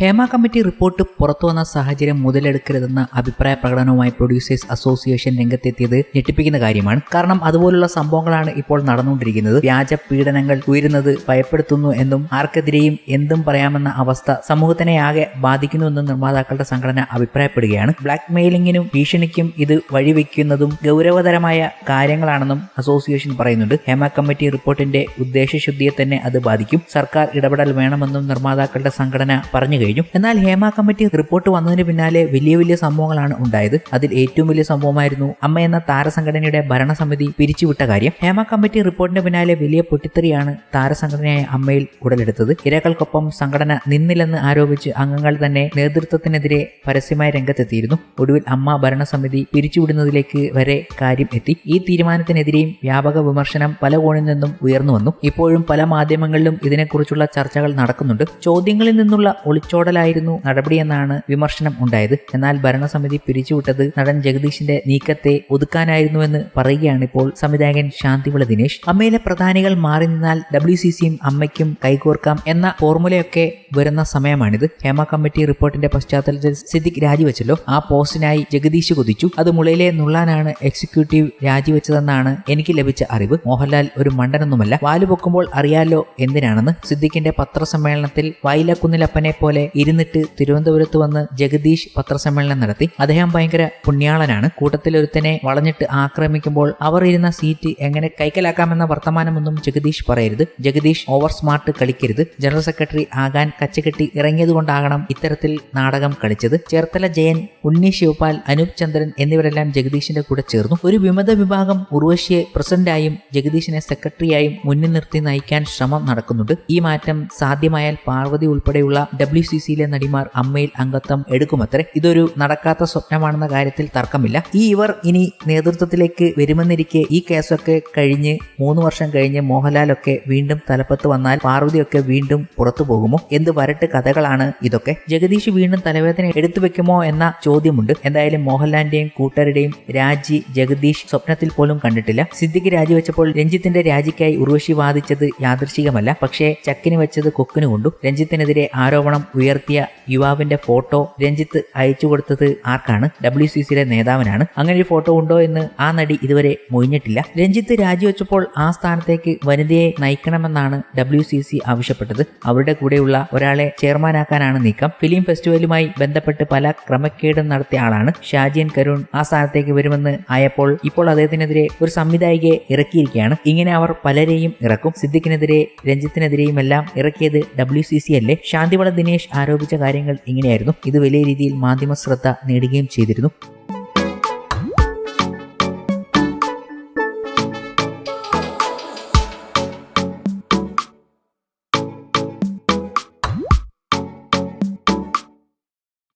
Hema committee report പുറത്തുവന്ന സാഹചര്യം മുതലെടുക്കരുതെന്ന അഭിപ്രായ പ്രകടനവുമായി പ്രൊഡ്യൂസേഴ്സ് അസോസിയേഷൻ രംഗത്തെത്തിയത് ഞെട്ടിപ്പിക്കുന്ന കാര്യമാണ്. കാരണം അതുപോലുള്ള സംഭവങ്ങളാണ് ഇപ്പോൾ നടന്നുകൊണ്ടിരിക്കുന്നത്. വ്യാജ പീഡനങ്ങൾ ഉയരുന്നത് ഭയപ്പെടുത്തുന്നു എന്നും ആർക്കെതിരെയും എന്തും പറയാമെന്ന അവസ്ഥ സമൂഹത്തിനെ ആകെ ബാധിക്കുന്നുവെന്നും നിർമ്മാതാക്കളുടെ സംഘടന അഭിപ്രായപ്പെടുകയാണ്. ബ്ലാക്ക് മെയിലിംഗിനും ഭീഷണിക്കും ഇത് വഴിവെക്കുന്നതും ഗൗരവതരമായ കാര്യങ്ങളാണെന്നും അസോസിയേഷൻ പറയുന്നുണ്ട്. ഹേമ കമ്മിറ്റി റിപ്പോർട്ടിന്റെ ഉദ്ദേശശുദ്ധിയെ തന്നെ അത് ബാധിക്കും. സർക്കാർ ഇടപെടൽ വേണമെന്നും നിർമ്മാതാക്കളുടെ സംഘടന പറഞ്ഞു കഴിഞ്ഞു. എന്നാൽ ഹേമ കമ്മിറ്റി റിപ്പോർട്ട് വന്നതിന് പിന്നാലെ വലിയ വലിയ സംഭവങ്ങളാണ് ഉണ്ടായത്. അതിൽ ഏറ്റവും വലിയ സംഭവമായിരുന്നു അമ്മ എന്ന താരസംഘടനയുടെ ഭരണസമിതി പിരിച്ചുവിട്ട കാര്യം. ഹേമ കമ്മിറ്റി റിപ്പോർട്ടിന് പിന്നാലെ വലിയ പൊട്ടിത്തെറിയാണ് താരസംഘടനയായ അമ്മയിൽ ഉടലെടുത്തത്. ഇരകൾക്കൊപ്പം സംഘടന നിന്നില്ലെന്ന് ആരോപിച്ച് അംഗങ്ങൾ തന്നെ നേതൃത്വത്തിനെതിരെ പരസ്യമായ രംഗത്തെത്തിയിരുന്നു. ഒടുവിൽ അമ്മ ഭരണസമിതി പിരിച്ചുവിടുന്നതിലേക്ക് വരെ കാര്യം എത്തി. ഈ തീരുമാനത്തിനെതിരെയും വ്യാപക വിമർശനം പല കോണിൽ നിന്നും ഉയർന്നു വന്നു. ഇപ്പോഴും പല മാധ്യമങ്ങളിലും ഇതിനെക്കുറിച്ചുള്ള ചർച്ചകൾ നടക്കുന്നുണ്ട്. ചോദ്യങ്ങളിൽ നിന്നുള്ള ഒളിച്ചോടലായിരുന്നു നടപടിയെന്നാണ് വിമർശനം ഉണ്ടായത്. എന്നാൽ ഭരണസമിതി പിരിച്ചുവിട്ടത് നടൻ ജഗദീഷിന്റെ നീക്കത്തെ ഒതുക്കാനായിരുന്നുവെന്ന് പറയുകയാണ് ഇപ്പോൾ സംവിധായകൻ ശാന്തിവിള ദിനേശ്. അമ്മയിലെ പ്രധാനികൾ മാറി നിന്നാൽ ഡബ്ല്യു സി സിയും അമ്മയ്ക്കും കൈകോർക്കാം എന്ന ഫോർമുലയൊക്കെ വരുന്ന സമയമാണിത്. ഹേമ കമ്മിറ്റി റിപ്പോർട്ടിന്റെ പശ്ചാത്തലത്തിൽ സിദ്ദിഖ് രാജിവെച്ചല്ലോ. ആ പോസ്റ്റിനായി ജഗദീഷ് കൊതിച്ചു. അത് മുളയിലെ നുള്ളാനാണ് എക്സിക്യൂട്ടീവ് രാജിവെച്ചതെന്നാണ് എനിക്ക് ലഭിച്ച അറിവ്. മോഹൻലാൽ ഒരു മണ്ടനൊന്നുമല്ല. വാൽ പൊക്കുമ്പോൾ അറിയാലോ എന്തിനാണെന്ന് സിദ്ദിഖിന്റെ പത്രസമ്മേളനത്തിൽ വൈലക്കുന്നിലപ്പനെ പോലെ ഇരുന്നിട്ട് തിരുവനന്തപുരത്ത് വന്ന് ജഗദീഷ് പത്രസമ്മേളനം നടത്തി. അദ്ദേഹം ഭയങ്കര പുണ്യാളനാണ്. കൂട്ടത്തിലൊരുത്തനെ വളഞ്ഞിട്ട് ആക്രമിക്കുമ്പോൾ അവർ ഇരുന്ന സീറ്റ് എങ്ങനെ കൈക്കലാക്കാമെന്ന വർത്തമാനമൊന്നും ജഗദീഷ് പറയരുത്. ജഗദീഷ് ഓവർ സ്മാർട്ട് കളിക്കരുത്. ജനറൽ സെക്രട്ടറി ആകാൻ കച്ചകെട്ടി ഇറങ്ങിയതുകൊണ്ടാകണം ഇത്തരത്തിൽ നാടകം കളിച്ചത്. ചേർത്തല ജയൻ ഉണ്ണി ശിവപാൽ അനൂപ് ചന്ദ്രൻ എന്നിവരെല്ലാം ജഗദീഷിന്റെ കൂടെ ചേർന്നു. ഒരു വിമത വിഭാഗം ഉർവശിയെ പ്രസിഡന്റായും ജഗദീഷിനെ സെക്രട്ടറിയായും മുന്നിൽ നിർത്തി നയിക്കാൻ ശ്രമം നടക്കുന്നുണ്ട്. ഈ മാറ്റം സാധ്യമായാൽ പാർവതി ഉൾപ്പെടെയുള്ള ഡബ്ല്യു സി സിയിലെ നടിമാർ അമ്മയിൽ അംഗത്വം എടുക്കുമത്രേ. ഇതൊരു നടക്കാത്ത സ്വപ്നമാണെന്ന കാര്യത്തിൽ തർക്കമില്ല. ഈ ഇവർ ഇനി നേതൃത്വത്തിലേക്ക് വരുമെന്നിരിക്കെ ഈ കേസൊക്കെ കഴിഞ്ഞ് മൂന്ന് വർഷം കഴിഞ്ഞ് മോഹൻലാലൊക്കെ വീണ്ടും തലപ്പത്ത് വന്നാൽ പാർവതിയൊക്കെ വീണ്ടും പുറത്തു പോകുമോ? എന്ത് വരട്ട് കഥകളാണ് ഇതൊക്കെ? ജഗദീഷ് വീണ്ടും തലവേദന എടുത്തു വെക്കുമോ എന്ന ചോദ്യമുണ്ട്. എന്തായാലും മോഹൻലാലിന്റെയും കൂട്ടരുടെയും രാജി ജഗദീഷ് സ്വപ്നത്തിൽ പോലും കണ്ടിട്ടില്ല. സിദ്ദിഖ് രാജിവെച്ചപ്പോൾ രഞ്ജിത്തിന്റെ രാജിക്കായി ഉർവശി വാദിച്ചത് യാദൃശികമല്ല. പക്ഷേ ചക്കിന് വെച്ചത് കൊക്കിന് കൊണ്ടു. രഞ്ജിത്തിനെതിരെ ആരോപണം ഉയർത്തിയ യുവാവിന്റെ ഫോട്ടോ രഞ്ജിത്ത് അയച്ചു കൊടുത്തത് ആർക്കാണ്? ഡബ്ല്യു സി സിയിലെ നേതാവിനാണ്. അങ്ങനെ ഒരു ഫോട്ടോ ഉണ്ടോ എന്ന് ആ നടി ഇതുവരെ മൊഴിഞ്ഞിട്ടില്ല. രഞ്ജിത്ത് രാജിവെച്ചപ്പോൾ ആ സ്ഥാനത്തേക്ക് വനിതയെ നയിക്കണമെന്നാണ് ഡബ്ല്യു സി സി ആവശ്യപ്പെട്ടത്. അവരുടെ കൂടെയുള്ള ഒരാളെ ചെയർമാനാക്കാനാണ് നീക്കം. ഫിലിം ഫെസ്റ്റിവലുമായി ബന്ധപ്പെട്ട് പല ക്രമക്കേടും നടത്തിയ ആളാണ് ഷാജിയൻ കരുൺ. ആ സ്ഥാനത്തേക്ക് വരുമെന്ന് ആയപ്പോൾ ഇപ്പോൾ അദ്ദേഹത്തിനെതിരെ ഒരു സംവിധായികയെ ഇറക്കിയിരിക്കുകയാണ്. ഇങ്ങനെ അവർ പലരെയും ഇറക്കും. സിദ്ദിഖിനെതിരെ രഞ്ജിത്തിനെതിരെയും എല്ലാം ഇറക്കിയത് ഡബ്ല്യു സി സി അല്ലേ? ശാന്തിവള ദിനേശ് ആരോപിച്ച കാര്യങ്ങൾ ഇങ്ങനെയായിരുന്നു. ഇത് വലിയ രീതിയിൽ മാധ്യമ ശ്രദ്ധ നേടുകയും ചെയ്തിരുന്നു.